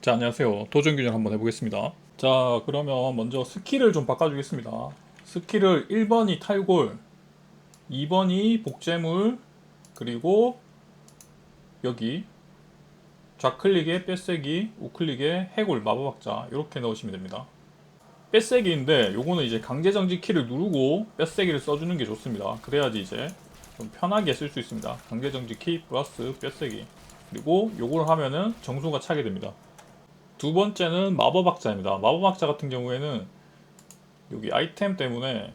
자 안녕하세요. 도전 균열 한번 해보겠습니다. 자 그러면 먼저 스킬을 좀 바꿔주겠습니다. 스킬을 1번이 탈골 2번이 복제물 그리고 여기 좌클릭에 뺏세기 우클릭에 해골 마법학자 이렇게 넣으시면 됩니다. 뺏세기인데 요거는 이제 강제정지 키를 누르고 뺏세기를 써주는 게 좋습니다. 그래야지 이제 좀 편하게 쓸 수 있습니다. 강제정지 키 플러스 뺏세기. 그리고 요걸 하면은 정수가 차게 됩니다 두 번째는 마법학자입니다. 마법학자 같은 경우에는 여기 아이템 때문에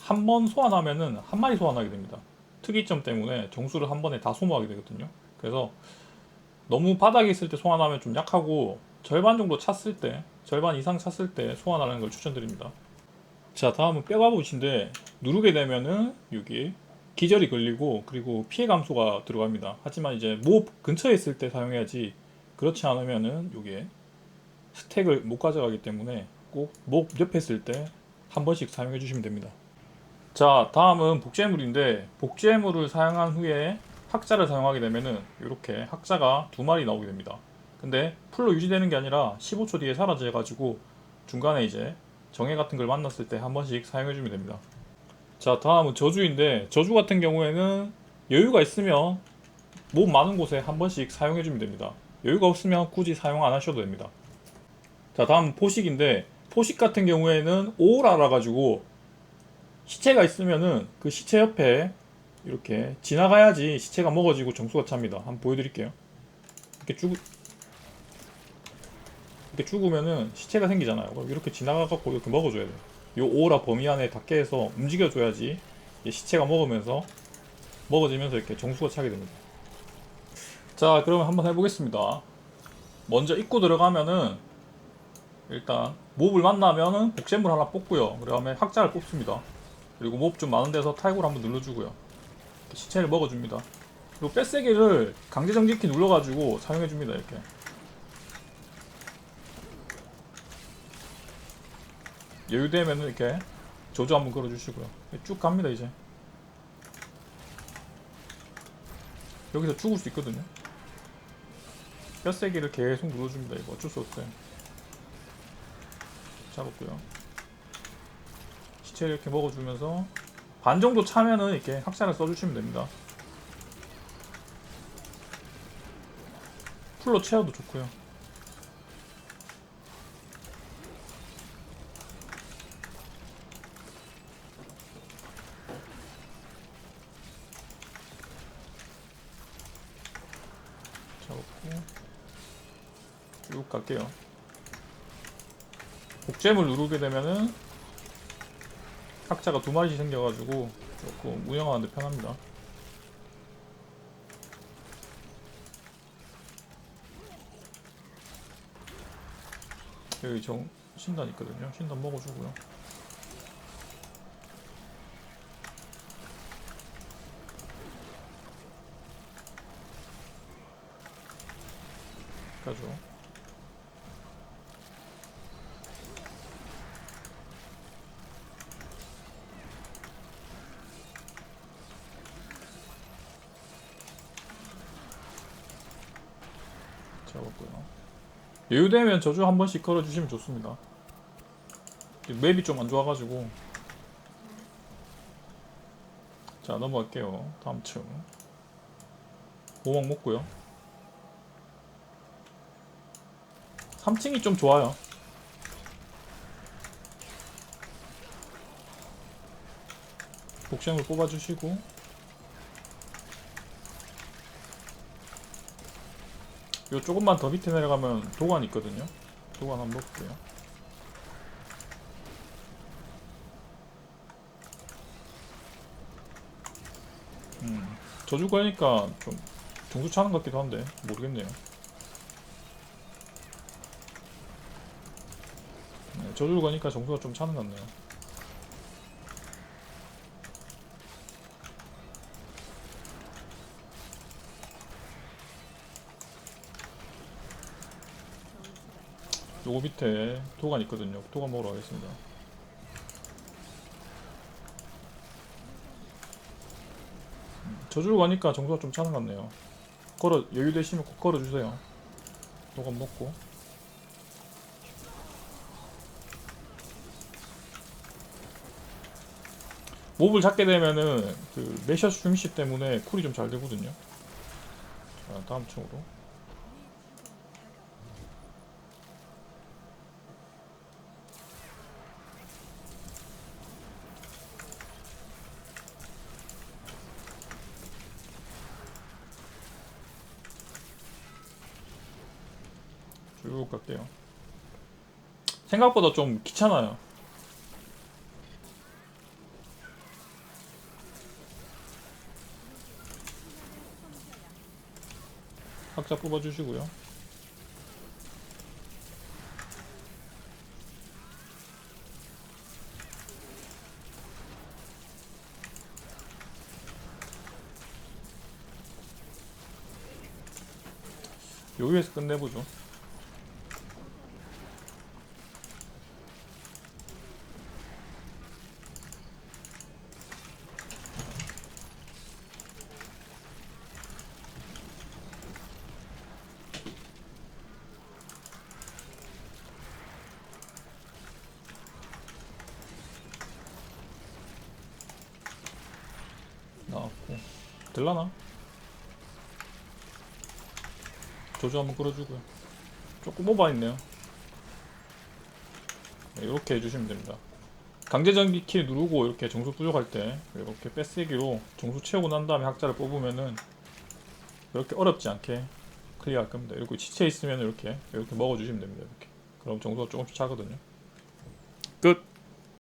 한 번 소환하면은 한 마리 소환하게 됩니다. 특이점 때문에 정수를 한 번에 다 소모하게 되거든요. 그래서 너무 바닥에 있을 때 소환하면 좀 약하고 절반 정도 찼을 때, 절반 이상 찼을 때 소환하는 걸 추천드립니다. 자, 다음은 뼈가봇인데 누르게 되면은 여기 기절이 걸리고 그리고 피해 감소가 들어갑니다. 하지만 이제 모 근처에 있을 때 사용해야지 그렇지 않으면은 요게 스택을 못 가져가기 때문에 꼭 목 옆에 있을 때 한 번씩 사용해 주시면 됩니다. 자, 다음은 복제물인데 복제물을 사용한 후에 학자를 사용하게 되면은 이렇게 학자가 두 마리 나오게 됩니다. 근데 풀로 유지되는 게 아니라 15초 뒤에 사라져 가지고 중간에 이제 정해 같은 걸 만났을 때 한 번씩 사용해 주면 됩니다. 자, 다음은 저주인데 저주 같은 경우에는 여유가 있으면 몸 많은 곳에 한 번씩 사용해 주면 됩니다. 여유가 없으면 굳이 사용 안 하셔도 됩니다. 자, 다음 포식인데 포식 같은 경우에는 오라라 가지고 시체가 있으면은 그 시체 옆에 이렇게 지나가야지 시체가 먹어지고 정수가 찹니다. 한번 보여드릴게요. 이렇게 죽 이렇게 죽으면은 시체가 생기잖아요. 그럼 이렇게 지나가갖고 이렇게 먹어줘야 돼요. 요 오라 범위 안에 닿게 해서 움직여줘야지 이 시체가 먹으면서 먹어지면서 이렇게 정수가 차게 됩니다. 자 그러면 한번 해보겠습니다. 먼저 입구 들어가면은 일단 몹을 만나면은 복제물 하나 뽑고요. 그 다음에 학자를 뽑습니다. 그리고 몹 좀 많은 데서 탈골 한번 눌러주고요. 시체를 먹어줍니다. 그리고 뺏세기를 강제정지키 눌러가지고 사용해줍니다 이렇게. 여유되면은 이렇게 조조 한번 걸어주시고요. 쭉 갑니다 이제. 여기서 죽을 수 있거든요 뼈세기를 계속 눌러줍니다. 이거 어쩔 수 없어요. 잡았고요. 시체 이렇게 먹어주면서 반 정도 차면은 이렇게 학살을 써주시면 됩니다. 풀로 채워도 좋고요. 잡았고 쭉 갈게요. 복제물 누르게 되면은 각자가 두 마리씩 생겨가지고 조금 운영하는데 편합니다. 여기 정 신단 있거든요. 신단 먹어주고요. 가죠. 잡았고요. 여유되면 저주 한 번씩 걸어주시면 좋습니다. 맵이 좀 안 좋아가지고 자 넘어갈게요. 다음 층 보막 먹고요. 3층이 좀 좋아요. 복싱을 뽑아주시고 요 조금만 더 밑에 내려가면 도관 있거든요. 도관 한번 볼게요. 음, 저주 가니까 좀 정수 차는 것 같기도 한데 모르겠네요. 네, 저주로 가니까 정수가 좀 차는 것 같네요. 요거 밑에 도관 있거든요. 도관 먹으러 가겠습니다. 음, 저주로 가니까 정수가 좀 차는 것 같네요. 걸어 여유 되시면 꼭 걸어주세요. 도감 먹고 몹을 잡게 되면은 그 메셔스 중시 때문에 쿨이 좀 잘 되거든요. 자, 다음 층으로. 쭉 갈게요. 생각보다 좀 귀찮아요. 각자 뽑아주시고요. 여기에서 끝내보죠. 나왔고 될라나? 조조 한번 끌어주고요. 조금 오버했네요. 네, 이렇게 해주시면 됩니다. 강제전기 키 누르고 이렇게 정수 부족할 때 이렇게 뺏세기로 정수 채우고 난 다음에 학자를 뽑으면은 이렇게 어렵지 않게 클리어할 겁니다. 이렇게 지체 있으면 이렇게 이렇게 먹어주시면 됩니다 이렇게. 그럼 정수가 조금씩 차거든요. 끝